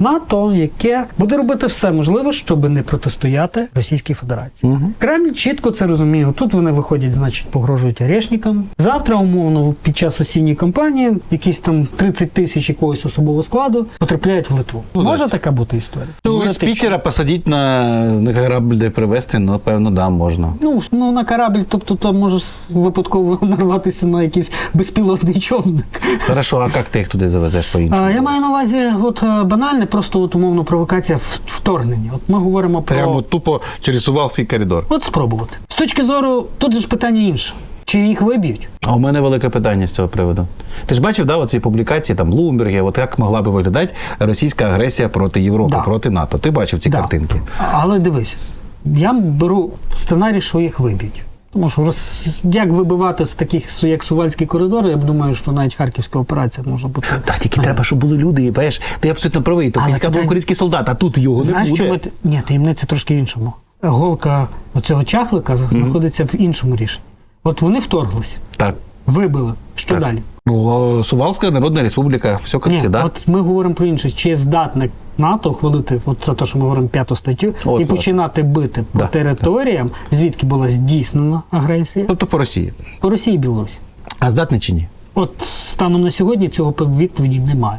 НАТО, яке буде робити все можливе, щоб не протистояти Російській Федерації. Угу. Кремль чітко це розуміє. Тут вони виходять, значить, погрожують орешникам. Завтра, умовно, під час осінньої кампанії, якісь там 30 тисяч якогось особового складу потрапляють в Литву. Ну, Може так. така бути історія? З Теоретично. Пітера посадити на, на корабль, де привезти, ну, певно, да, можна. Ну, ну на корабль, тобто там може випадково нарватися на якийсь безпілотний човник. Хорошо, а як ти їх туди завезеш по-іншому? А, я маю на увазі, от е, банальне, просто от умовно провокація вторгнення. От ми говоримо про Прямо тупо через Сувалський коридор. от спробувати. З точки зору, тут же ж питання інше. Чи їх виб'ють? А у мене велике питання з цього приводу. Ти ж бачив, да, оці публікації там Блумберги, от як могла би виглядати російська агресія проти Європи, Да. проти НАТО. Ти бачив ці Да. картинки? Але дивись, я беру сценарій, що їх виб'ють. Тому що роз... як вибивати з таких як Сувальський коридор, я б думаю, що навіть харківська операція може бути. Так, тільки треба, щоб були люди, і бачиш, ти абсолютно правий. Тобто яка був український солдат, а тут його Знаєш, не буде. чому. Ні, таємниця трошки в іншому. Голка оцього чахлика знаходиться в іншому рішенні. От вони вторглися, Так. вибили. Що Так. далі? Ну, Сувалська Народна Республіка, все як Ні, всегда. от ми говоримо про інше. Чи здатне НАТО ухвалити, от це те, що ми говоримо п'яту статтю, От, і починати бити по Да, територіям, звідки була здійснена агресія Тобто по Росії. по Росії і Білорусі. А здатний чи ні? От станом на сьогодні цього відповіді немає.